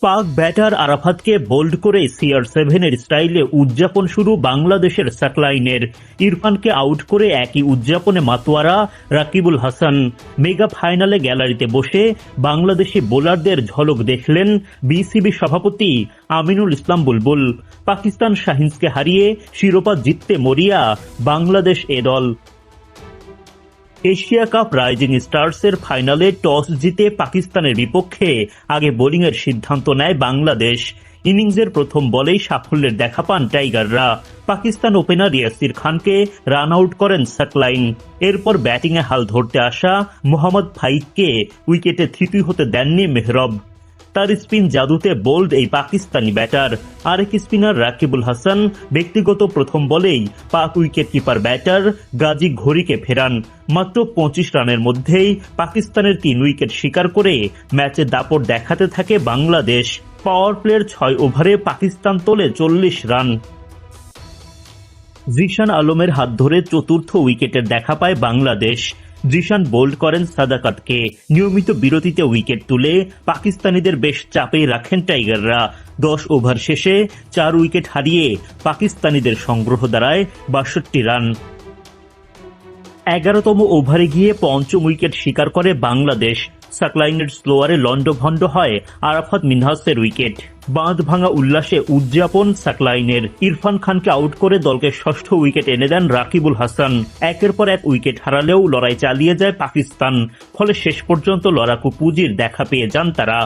পাক ব্যাটার আরাফাতকে বোল্ড করে সিআর সেভেনের স্টাইলে উদযাপন শুরু বাংলাদেশের স্যাকলাইনের ইরফানকে আউট করে একই উদযাপনে মাতোয়ারা, রাকিবুল হাসান। মেগা ফাইনালে গ্যালারিতে বসে বাংলাদেশি বোলারদের ঝলক দেখলেন বিসিবি সভাপতি আমিনুল ইসলাম বুলবুল। পাকিস্তান শাহিনসকে হারিয়ে শিরোপা জিততে মরিয়া বাংলাদেশ এ দল। এশিয়া কাপ রাইজিং স্টার্সের ফাইনালে টস জিতে পাকিস্তানের বিপক্ষে আগে বোলিংয়ের সিদ্ধান্ত নেয় বাংলাদেশ। ইনিংসের প্রথম বলেই সাফল্যের দেখা পান টাইগাররা। পাকিস্তান ওপেনার ইয়াসির খানকে রান আউট করেন সাকলাইন। এরপর ব্যাটিংয়ে হাল ধরতে আসা মোহাম্মদ ফাইককে উইকেটে থিতুই হতে দেননি মেহরব। তার স্পিন জাদুতে বোল্ড এই পাকিস্তানি ব্যাটার আরেক স্পিনার রাকিবুল হাসান ব্যক্তিগত প্রথম বলেই Pak wicket keeper batter Ghazi ঘড়িকে ফেরান। মাত্র পঁচিশ রানের মধ্যেই পাকিস্তানের তিন উইকেট শিকার করে ম্যাচে দাপট দেখাতে থাকে বাংলাদেশ। পাওয়ার প্লের ছয় ওভারে পাকিস্তান তোলে চল্লিশ রান। জিশান আলমের হাত ধরে চতুর্থ উইকেটের দেখা পায় বাংলাদেশ। জিশান বোল্ড করেন সাদাকাতকে। নিয়মিত বিরতিতে উইকেট তুলে পাকিস্তানিদের বেশ চাপে রাখেন টাইগাররা। দশ ওভার শেষে চার উইকেট হারিয়ে পাকিস্তানিদের সংগ্রহ দাঁড়ায় বাষট্টি রান। এগারোতম ওভারে গিয়ে পঞ্চম উইকেট শিকার করে বাংলাদেশ। সাকলাইনের স্লোয়ারে লন্ডভন্ড হয় আরাফাত মিনহাসের উইকেট। বাঁধ ভাঙা উল্লাসে উদযাপন সাকলাইনের। ইরফান খানকে আউট করে দলকে ষষ্ঠ উইকেট এনে দেন রাকিবুল হাসান। একের পর এক উইকেট হারালেও লড়াই চালিয়ে যায় পাকিস্তান। ফলে শেষ পর্যন্ত লড়াকু পুঁজির দেখা পেয়ে যান তারা।